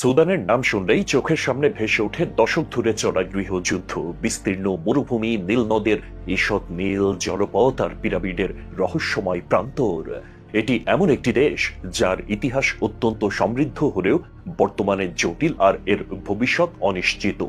সুদানের নাম শুনলেই চোখের সামনে ভেসে ওঠে দশক ধরে চলা গৃহযুদ্ধ, বিস্তীর্ণ মরুভূমি, নীল নদের ঈষৎ নীল জলপথ আর পিরামিডের রহস্যময় প্রান্তর। এটি এমন একটি দেশ যার ইতিহাস অত্যন্ত সমৃদ্ধ হলেও বর্তমানে জটিল আর এর ভবিষ্যৎ অনিশ্চিত।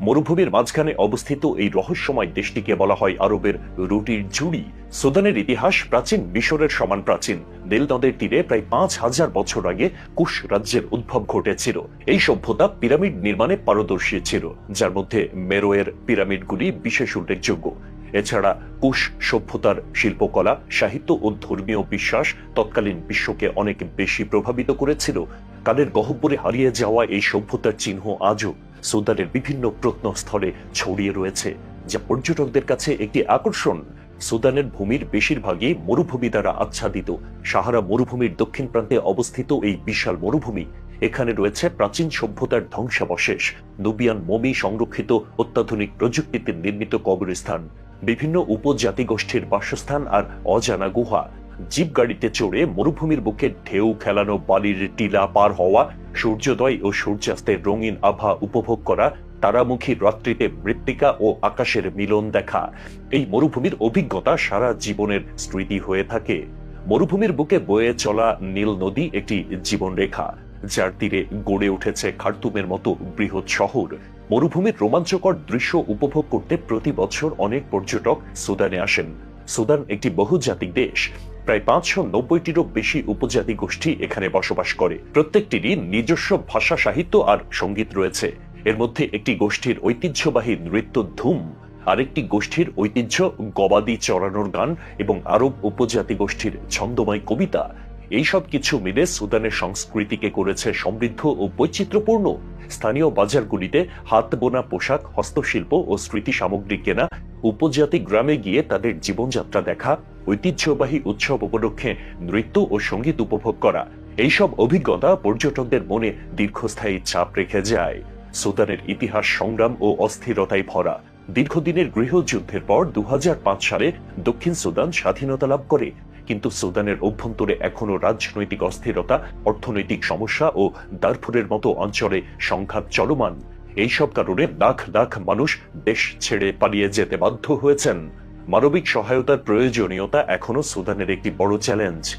মরুভূমির মাঝখানে অবস্থিত এই রহস্যময় দেশটিকে বলা হয় আরবের রুটির জুড়ি সুদানের ইতিহাস প্রাচীন মিশরের সমান প্রাচীন। নীল নদের তীরে প্রায় পাঁচ হাজার বছর আগে কুশ রাজ্যের উদ্ভব ঘটেছিল। এই সভ্যতা পিরামিড নির্মাণে পারদর্শী ছিল, যার মধ্যে মেরোয়ের পিরামিডগুলি বিশেষ উল্লেখযোগ্য। এছাড়া কুশ সভ্যতার শিল্পকলা, সাহিত্য ও ধর্মীয় বিশ্বাস তৎকালীন বিশ্বকে অনেক বেশি প্রভাবিত করেছিল। কালের গহ্বরে হারিয়ে যাওয়া এই সভ্যতার চিহ্ন আজও সুদানের বিভিন্ন প্রত্নস্থলে ছড়িয়ে রয়েছে, যা পর্যটকদের কাছে একটি আকর্ষণ। সুদানের ভূমির বেশিরভাগই মরুভূমি দ্বারা আচ্ছাদিত। সাহারা মরুভূমির দক্ষিণ প্রান্তে অবস্থিত এই বিশাল মরুভূমি, এখানে রয়েছে প্রাচীন সভ্যতার ধ্বংসাবশেষ, নুবিয়ান মমি সংরক্ষিত অত্যাধুনিক প্রযুক্তিতে নির্মিত কবরস্থান, বিভিন্ন উপজাতি গোষ্ঠীর বাসস্থান আর অজানা গুহা। জিপ গাড়িতে চড়ে মরুভূমির বুকে ঢেউ খেলানো বালির টিলা পার হওয়া, সূর্যোদয় ও সূর্যাস্তের রঙিন আভা উপভোগ করা তারামুখী রাত্রিতে মৃত্তিকা ও আকাশের মিলন দেখা। এই মরুভূমির অভিজ্ঞতা সারা জীবনের স্মৃতি হয়ে থাকে। মরুভূমির বুকে বয়ে চলা নীল নদী একটি জীবনরেখা, যার তীরে গড়ে উঠেছে খার্তুমের মতো বৃহৎ শহর। মরুভূমির রোমাঞ্চকর দৃশ্য উপভোগ করতে প্রতি বছর অনেক পর্যটক সুদানে আসেন। সুদান একটি বহুজাতিক দেশ। প্রায় পাঁচশো নব্বইটিরও বেশি উপজাতি গোষ্ঠী এখানে বসবাস করে। প্রত্যেকটিরই নিজস্ব ভাষা, সাহিত্য আর সংগীত রয়েছে। এর মধ্যে একটি গোষ্ঠীর ঐতিহ্যবাহী নৃত্য ধুম আরেকটি গোষ্ঠীর ঐতিহ্য গবাদি চড়ানোর গান এবং আরব উপজাতি গোষ্ঠীর ছন্দময় কবিতা। এইসব কিছু মিলে সুদানের সংস্কৃতিকে করেছে সমৃদ্ধ ও বৈচিত্র্যপূর্ণ। স্থানীয় বাজারগুলিতে হাত বোনা পোশাক, হস্তশিল্প ও স্মৃতি সামগ্রী কেনা, উপজাতি গ্রামে গিয়ে তাদের জীবনযাত্রা দেখা, ঐতিহ্যবাহী উৎসব উপলক্ষে নৃত্য ও সংগীত উপভোগ করা। এইসব অভিজ্ঞতা পর্যটকদের মনে দীর্ঘস্থায়ী চাপ রেখে যায়। সুদানের ইতিহাস সংগ্রাম ও অস্থিরতায় ভরা। দীর্ঘদিনের গৃহযুদ্ধের পর দু হাজার পাঁচ সালে দক্ষিণ সুদান স্বাধীনতা লাভ করে। কিন্তু সুদানের অভ্যন্তরে এখনও রাজনৈতিক অস্থিরতা, অর্থনৈতিক সমস্যা ও দারফুরের মতো অঞ্চলে সংঘাত চলমান। এইসব কারণে লাখ লাখ মানুষ দেশ ছেড়ে পালিয়ে যেতে বাধ্য হয়েছেন। মানবিক সহায়তার প্রয়োজনীয়তা এখনও সুদানের একটি বড় চ্যালেঞ্জ।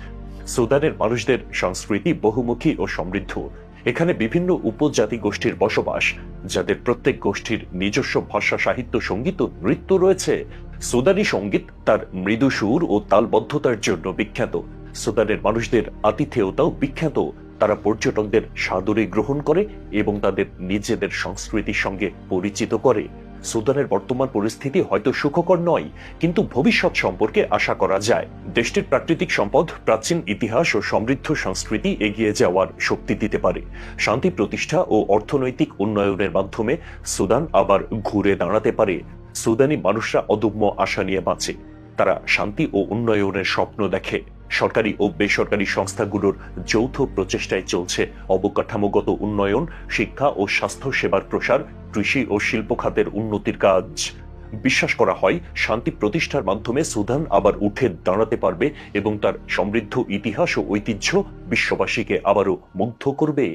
সুদানের মানুষদের সংস্কৃতি বহুমুখী ও সমৃদ্ধ। এখানে বিভিন্ন উপজাতি গোষ্ঠীর বসবাস, যাদের প্রত্যেক গোষ্ঠীর নিজস্ব ভাষা, সাহিত্য, সংগীত ও নৃত্য রয়েছে। সুদানি সংগীত তার মৃদু সুর ও তালবদ্ধতার জন্য বিখ্যাত। সুদানের মানুষদের আতিথেয়তাও বিখ্যাত। তারা পর্যটকদের সাদরে গ্রহণ করে এবং তাদের নিজেদের সংস্কৃতির সঙ্গে পরিচিত করে। সুদানের বর্তমান পরিস্থিতি হয়তো সুখকর নয়, কিন্তু ভবিষ্যৎ সম্পর্কে আশা করা যায়। দেশটির প্রাকৃতিক সম্পদ, প্রাচীন ইতিহাস ও সমৃদ্ধ সংস্কৃতি এগিয়ে যাওয়ার শক্তি দিতে পারে। শান্তি প্রতিষ্ঠা ও অর্থনৈতিক উন্নয়নের মাধ্যমে সুদান আবার ঘুরে দাঁড়াতে পারে। সুদানি মানুষরা অদম্য আশা নিয়ে বাঁচে। তারা শান্তি ও উন্নয়নের স্বপ্ন দেখে। সরকারি ও বেসরকারি সংস্থাগুলোর যৌথ প্রচেষ্টায় চলছে অবকাঠামোগত উন্নয়ন, শিক্ষা ও স্বাস্থ্য সেবার প্রসার কৃষি ও শিল্প খাতের উন্নতির কাজ। বিশ্বাস করা হয়, শান্তি প্রতিষ্ঠার মাধ্যমে সুদান আবার উঠে দাঁড়াতে পারবে এবং তার সমৃদ্ধ ইতিহাস ও ঐতিহ্য বিশ্ববাসীকে আবারও মুগ্ধ করবে।